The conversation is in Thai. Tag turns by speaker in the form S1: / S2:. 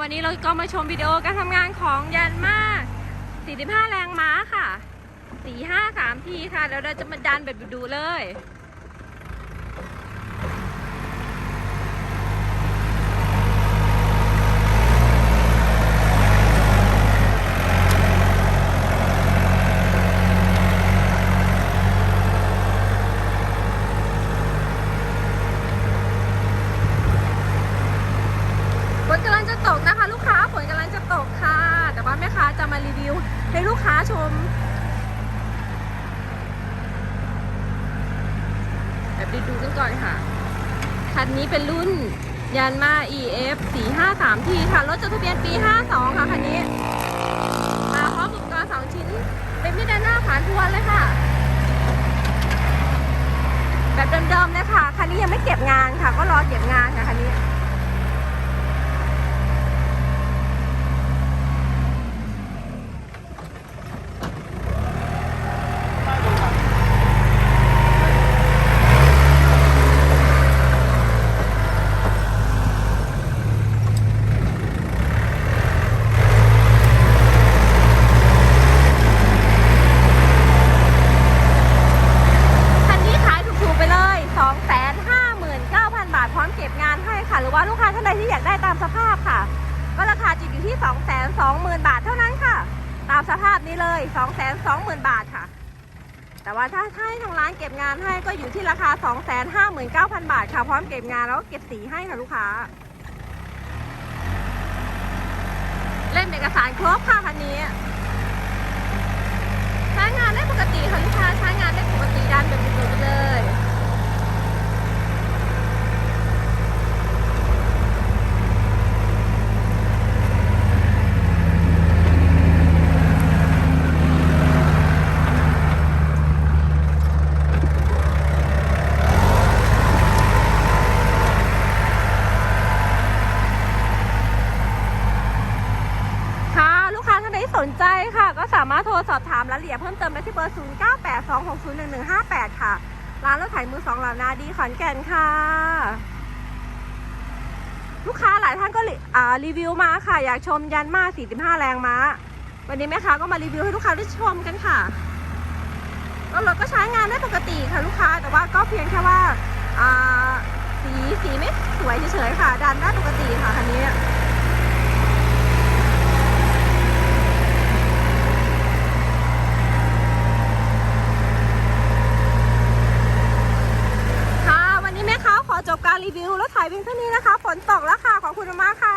S1: วันนี้เราก็มาชมวิดีโอการทำงานของยันมา 45 แรงม้าค่ะ 4 5 3 ทีค่ะเดี๋ยวเราจะมาดันแบบดูเลย ฝนกำลังจะตกนะคะ ลูกค้าฝนกำลังจะ ตกค่ะ แต่ว่าแม่ค้าจะมารีวิวให้ลูกค้าชม แบบดูๆกันก่อนค่ะ คันนี้เป็นรุ่นยันมา EF 453 t ค่ะ รถจดทะเบียนปี 52 ค่ะ คันนี้ มาพร้อมอุปกรณ์2ชิ้น เป็นที่ด้านหน้าผ่านทวนเลยค่ะ แบบเดิมๆเลยค่ะ คันนี้ยังไม่เก็บงานค่ะ ก็รอเก็บงานค่ะ คันนี้นี้ขายถูกๆไปเลย 259,000 บาทพร้อมเก็บงานใหรือว่าลูกค้าท่านใดที่อยากได้ตามสภาพค่ะ ก็ราคาจิบอยู่ที่ 220,000 บาทเท่านั้นค่ะ ตามสภาพนี้เลย 220,000 บาทค่ะ แต่ว่าถ้าให้ทางร้านเก็บงานให้ก็อยู่ที่ราคา 259,000 บาทค่ะพร้อมเก็บงานแล้วก็เก็บสีให้ค่ะลูกค้า เล่มเอกสารครบค่ะคันนี้ ใช้งานได้ปกติค่ะลูกค้าใช้งานได้ปกติดันแบบดูๆเลย ค่ะ ลูกค้าท่านใดที่ สนใจค่ะ ก็สามารถโทรสอบถามรายละเอียดเพิ่มเติมได้ที่เบอร์ 0982601158 ค่ะ ร้านรถไถมือสองเหล่านาดีขอนแก่นค่ะ ลูกค้าหลายท่านก็รีอ่ารีวิวมาค่ะ อยากชมยันมา 45 แรงม้า วันนี้แม่ค้าก็มารีวิวให้ลูกค้าได้ชมกันค่ะแล้วรถก็ใช้งานได้ปกติค่ะลูกค้า แต่ว่าก็เพียงแค่ว่าาสีสีไม่สวยเฉยๆค่ะ ดันได้ปกติค่ะคัน จบการรีวิวแล้วถ่ายเพียงเท่านี้นะคะ ฝนตกแล้วค่ะ ขอบคุณมากค่ะ